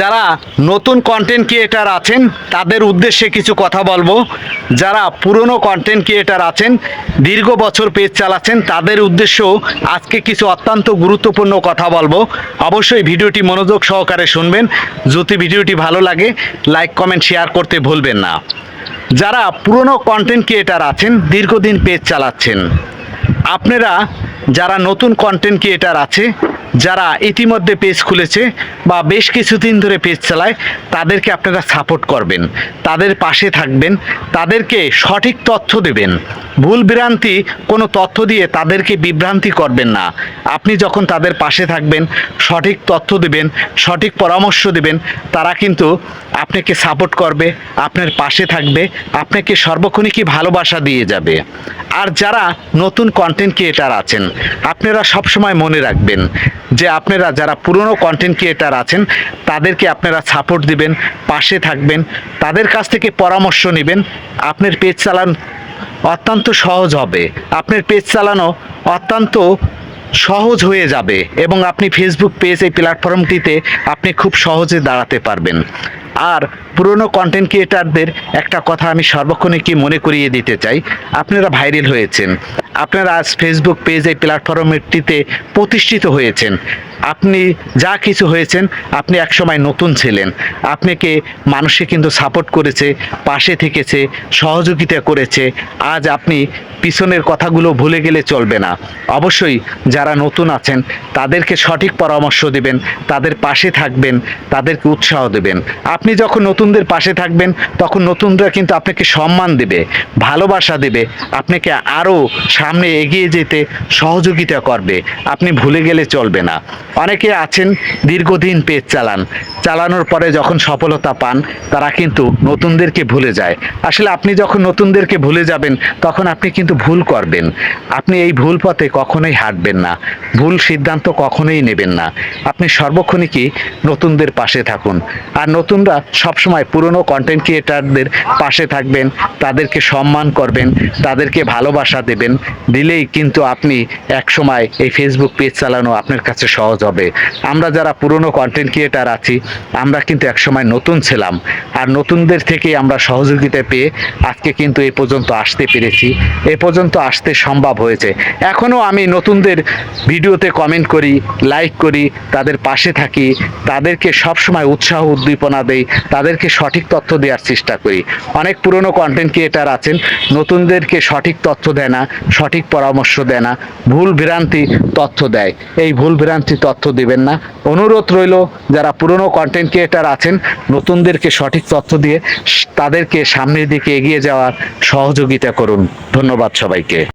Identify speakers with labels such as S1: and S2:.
S1: যারা নতুন content creator আছেন, তাদের উদ্দেশ্যে কিছু কথা বলব। যারা পুরনো কন্টেন্ট ক্রিয়েটার আছেন, দীর্ঘ বছর পেজ চালাচ্ছেন, তাদের উদ্দেশ্যেও আজকে কিছু অত্যন্ত গুরুত্বপূর্ণ কথা বলব। অবশ্যই ভিডিওটি মনোযোগ সহকারে শুনবেন। যদি ভিডিওটি ভালো লাগে লাইক কমেন্ট শেয়ার করতে ভুলবেন না। যারা পুরনো কন্টেন্ট ক্রিয়েটার আছেন, দীর্ঘদিন পেজ চালাচ্ছেন, আপনারা যারা নতুন কন্টেন্ট ক্রিয়েটার আছে যারা ইতিমধ্যে পেজ খুলেছে বা বেশ কিছুদিন ধরে পেজ চালায়, তাদেরকে আপনারা সাপোর্ট করবেন, তাদের পাশে থাকবেন, তাদেরকে সঠিক তথ্য দেবেন। ভুল বিভ্রান্তি কোনো তথ্য দিয়ে তাদেরকে বিভ্রান্তি করবেন না। আপনি যখন তাদের পাশে থাকবেন, সঠিক তথ্য দেবেন, সঠিক পরামর্শ দেবেন, তারা কিন্তু আপনাকে সাপোর্ট করবে, আপনার পাশে থাকবে, আপনাকে সর্বক্ষণিকই ভালোবাসা দিয়ে যাবে। আর যারা নতুন কন্টেন্ট ক্রিয়েটার আছেন, আপনারা সবসময় মনে রাখবেন যে আপনারা যারা পুরনো কন্টেন্ট ক্রিয়েটার আছেন, তাদেরকে আপনারা সাপোর্ট দিবেন, পাশে থাকবেন, তাদের কাছ থেকে পরামর্শ নেবেন, আপনার পেজ চালান অত্যন্ত সহজ হবে। আপনার পেজ চালানো অত্যন্ত সহজ হয়ে যাবে এবং আপনি ফেসবুক পেজ এই প্ল্যাটফর্মটিতে আপনি খুব সহজে দাঁড়াতে পারবেন। আর পুরনো কন্টেন্ট ক্রিয়েটারদের একটা কথা আমি সর্বক্ষণে কি মনে করিয়ে দিতে চাই, আপনারা ভাইরাল হয়েছেন। আপনারা আজ ফেসবুক পেজ এই প্ল্যাটফর্মটিতে প্রতিষ্ঠিত হয়েছেন। আপনি যা কিছু হয়েছেন, আপনি একসময় নতুন ছিলেন। আপনাকে মানুষে কিন্তু সাপোর্ট করেছে, পাশে থেকেছে, সহযোগিতা করেছে। আজ আপনি পিছনের কথাগুলো ভুলে গেলে চলবে না। অবশ্যই যারা নতুন আছেন, তাদেরকে সঠিক পরামর্শ দেবেন, তাদের পাশে থাকবেন, তাদেরকে উৎসাহ দেবেন। আপনি যখন নতুনদের পাশে থাকবেন, তখন নতুনরা কিন্তু আপনাকে সম্মান দেবে, ভালোবাসা দেবে, আপনাকে আরও সামনে এগিয়ে যেতে সহযোগিতা করবে। আপনি ভুলে গেলে চলবে না। অনেকে আছেন, দীর্ঘদিন পেজ চালান। চালানোর পরে যখন সফলতা পান, তারা কিন্তু নতুনদেরকে ভুলে যায়। আসলে আপনি যখন নতুনদেরকে ভুলে যাবেন, তখন আপনি কিন্তু ভুল করবেন। আপনি এই ভুল পথে কখনোই হাঁটবেন না। ভুল সিদ্ধান্ত কখনোই নেবেন না। আপনি সর্বক্ষণই কি নতুনদের পাশে থাকুন। আর নতুনরা সবসময় পুরনো কন্টেন্ট ক্রিয়েটারদের পাশে থাকবেন, তাদেরকে সম্মান করবেন, তাদেরকে ভালোবাসা দেবেন দিলেই কিন্তু আপনি একসময় এই ফেসবুক পেজ চালানো আপনার কাছে সহজ হবে। আমরা যারা পুরনো কন্টেন্ট ক্রিয়েটার আছি, আমরা কিন্তু একসময় নতুন ছিলাম। আর নতুনদের থেকে আমরা সহযোগিতা পেয়ে আজকে কিন্তু এই পর্যন্ত আসতে পেরেছি। এ পর্যন্ত আসতে সম্ভব হয়েছে। এখনও আমি নতুনদের ভিডিওতে কমেন্ট করি লাইক করি, তাদের পাশে থাকি, তাদেরকে সবসময় উৎসাহ উদ্দীপনা দেই, তাদেরকে সঠিক তথ্য দেওয়ার চেষ্টা করি। অনেক পুরনো কন্টেন্ট ক্রিয়েটার আছেন, নতুনদেরকে সঠিক তথ্য দেয় না সঠিক পরামর্শ দেয় না, ভুল ভ্রান্তি তথ্য দেয়। এই ভুল ভ্রান্তি তথ্য দিবেন না। অনুরোধ রইল, যারা পুরনো কন্টেন্ট ক্রিয়েটার আছেন, নতুনদেরকে সঠিক তথ্য দিয়ে তাদেরকে সামনের দিকে এগিয়ে যাওয়ার সহযোগিতা করুন। ধন্যবাদ সবাইকে।